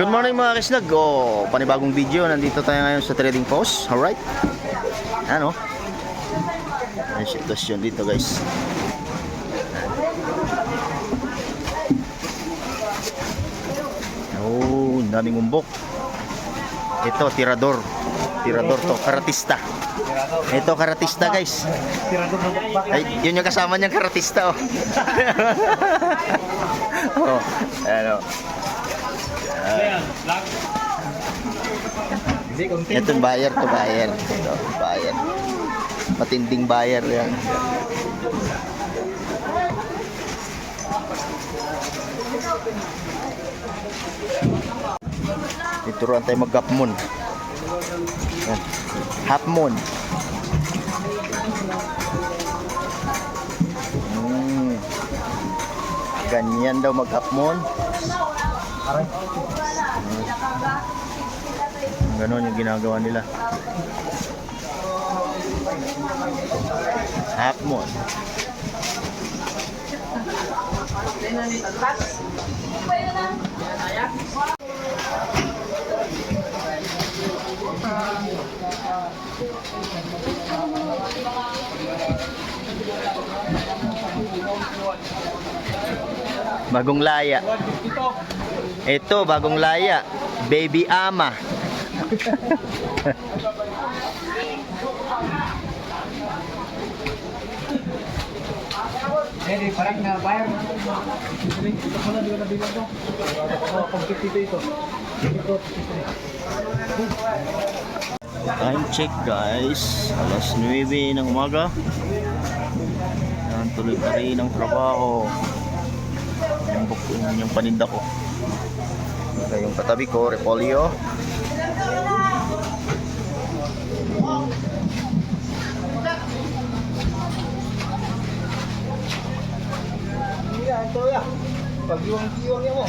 Good morning mga kislag. Oh, panibagong video. Nandito tayo ngayon sa trading post. Alright. Ano? Ang sitwasyon dito guys. Oh, daming umbok. Ito, tirador. Tirador to, karatista. Ito, karatista guys. Ay, yun yung kasama niyang karatista oh. oh, ano. Ito buyer to buyer. Ito, buyer. Matinding buyer yan. Ituruan tayo mag-half moon. Yan. Half moon. Mm. Ganyan daw mag-half moon. Ganon yung ginagawa nila. Half moon. Bagong laya. Ito, bagong laya. Baby ama. Eh, parang na bayar. Ito di ko? Oo, complete dito ito. Ito, Time check guys. Alas 9 ng umaga. Yan, tuloy pa rin ang trabaho. Buk- yung, paninda ko. Ito yung katabi ko, repolyo. Ito ya. Pag-iwang-iwang yan mo.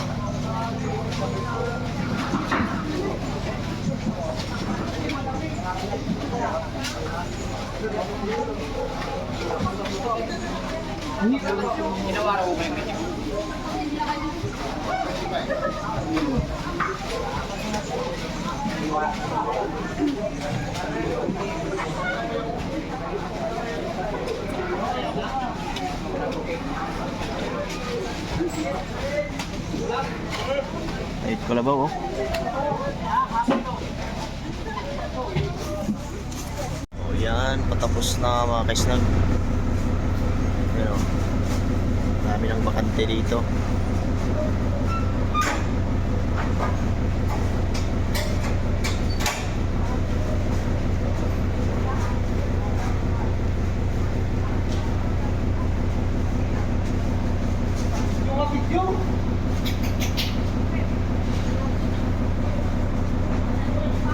Ay, kalabaw oh. Oh, yan, patapos na mga kaisnag. Bakante dito.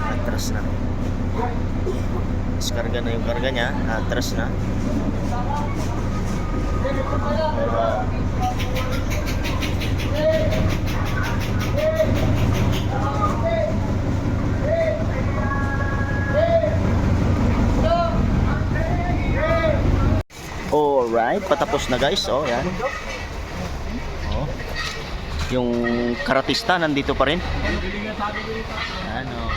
Atras na. Diskarga na yung karga niya. Atras na. Alright, patapos na guys. Oh, yan. Oh. Yung karatista nandito pa rin. Ano?